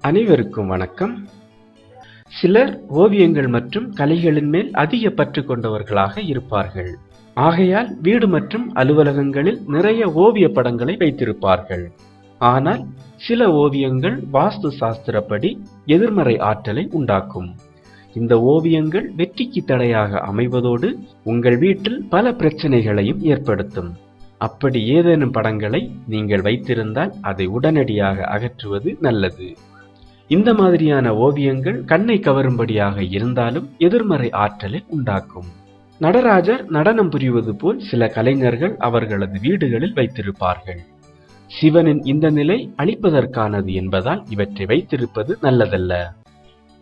அனைவருக்கும் வணக்கம். சிலர் ஓவியங்கள் மற்றும் கலைகளின் மேல் அதிக பற்று கொண்டவர்களாக இருப்பார்கள். ஆகையால் வீடு மற்றும் அலுவலகங்களில் நிறைய ஓவிய படங்களை வைத்திருப்பார்கள். ஆனால் சில ஓவியங்கள் வாஸ்து சாஸ்திரப்படி எதிர்மறை ஆற்றலை உண்டாக்கும். இந்த ஓவியங்கள் வெற்றிக்கு தடையாக அமைவதோடு உங்கள் வீட்டில் பல பிரச்சனைகளையும் ஏற்படுத்தும். அப்படி ஏதேனும் படங்களை நீங்கள் வைத்திருந்தால் அதை உடனடியாக அகற்றுவது நல்லது. இந்த மாதிரியான ஓவியங்கள் கண்ணை கவரும்படியாக இருந்தாலும் எதிர்மறை ஆற்றலை உண்டாக்கும். நடராஜர் நடனம் புரிவது போல் சில கலைஞர்கள் அவர்களது வீடுகளில் வைத்திருப்பார்கள். சிவனின் இந்த நிலை அழிப்பதற்கானது என்பதால் இவற்றை வைத்திருப்பது நல்லதல்ல.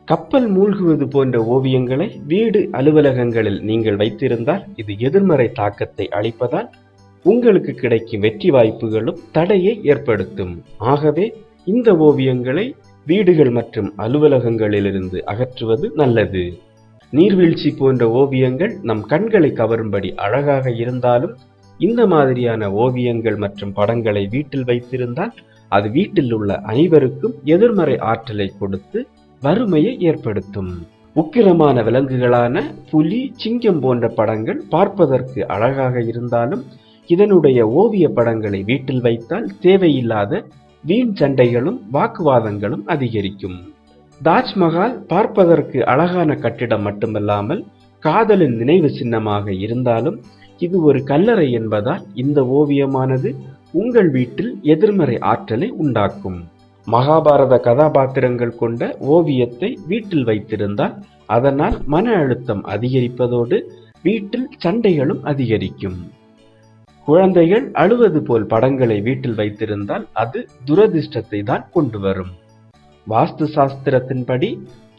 கப்பல் மூழ்குவது போன்ற ஓவியங்களை வீடு அலுவலகங்களில் நீங்கள் வைத்திருந்தால் இது எதிர்மறை தாக்கத்தை அளிப்பதால் உங்களுக்கு கிடைக்கும் வெற்றி வாய்ப்புகளும் தடையை ஏற்படுத்தும். ஆகவே இந்த ஓவியங்களை வீடுகள் மற்றும் அலுவலகங்களிலிருந்து அகற்றுவது நல்லது. நீர்வீழ்ச்சி போன்ற ஓவியங்கள் நம் கண்களை கவரும்படி அழகாக இருந்தாலும் இந்த மாதிரியான ஓவியங்கள் மற்றும் படங்களை வீட்டில் வைத்திருந்தால் அது வீட்டில் உள்ள அனைவருக்கும் எதிர்மறை ஆற்றலை கொடுத்து வறுமையை ஏற்படுத்தும். உக்கிரமான விலங்குகளான புலி சிங்கம் போன்ற படங்கள் பார்ப்பதற்கு அழகாக இருந்தாலும் இதனுடைய ஓவிய படங்களை வீட்டில் வைத்தால் தேவையில்லாத வீண் சண்டைகளும் வாக்குவாதங்களும் அதிகரிக்கும். தாஜ்மஹால் பார்ப்பதற்கு அழகான கட்டிடம் மட்டுமல்லாமல் காதலின் நினைவு சின்னமாக இருந்தாலும் இது ஒரு கல்லறை என்பதால் இந்த ஓவியமானது உங்கள் வீட்டில் எதிர்மறை ஆற்றலை உண்டாக்கும். மகாபாரத கதாபாத்திரங்கள் கொண்ட ஓவியத்தை வீட்டில் வைத்திருந்தால் அதனால் மன அழுத்தம் அதிகரிப்பதோடு வீட்டில் சண்டைகளும் அதிகரிக்கும். குழந்தைகள் அழுவது போல் படங்களை வீட்டில் வைத்திருந்தால் அது துரதிர்ஷ்டத்தை தான் கொண்டு வரும். வாஸ்து சாஸ்திரத்தின்படி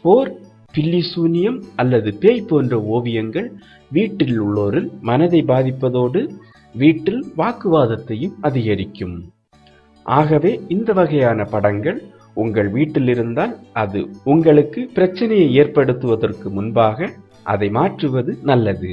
போர் பில்லிசூனியம் அல்லது பேய் போன்ற ஓவியங்கள் வீட்டில் உள்ளோரில் மனதை பாதிப்பதோடு வீட்டில் வாக்குவாதத்தையும் அதிகரிக்கும். ஆகவே இந்த வகையான படங்கள் உங்கள் வீட்டில் இருந்தால் அது உங்களுக்கு பிரச்சனையை ஏற்படுத்துவதற்கு முன்பாக அதை மாற்றுவது நல்லது.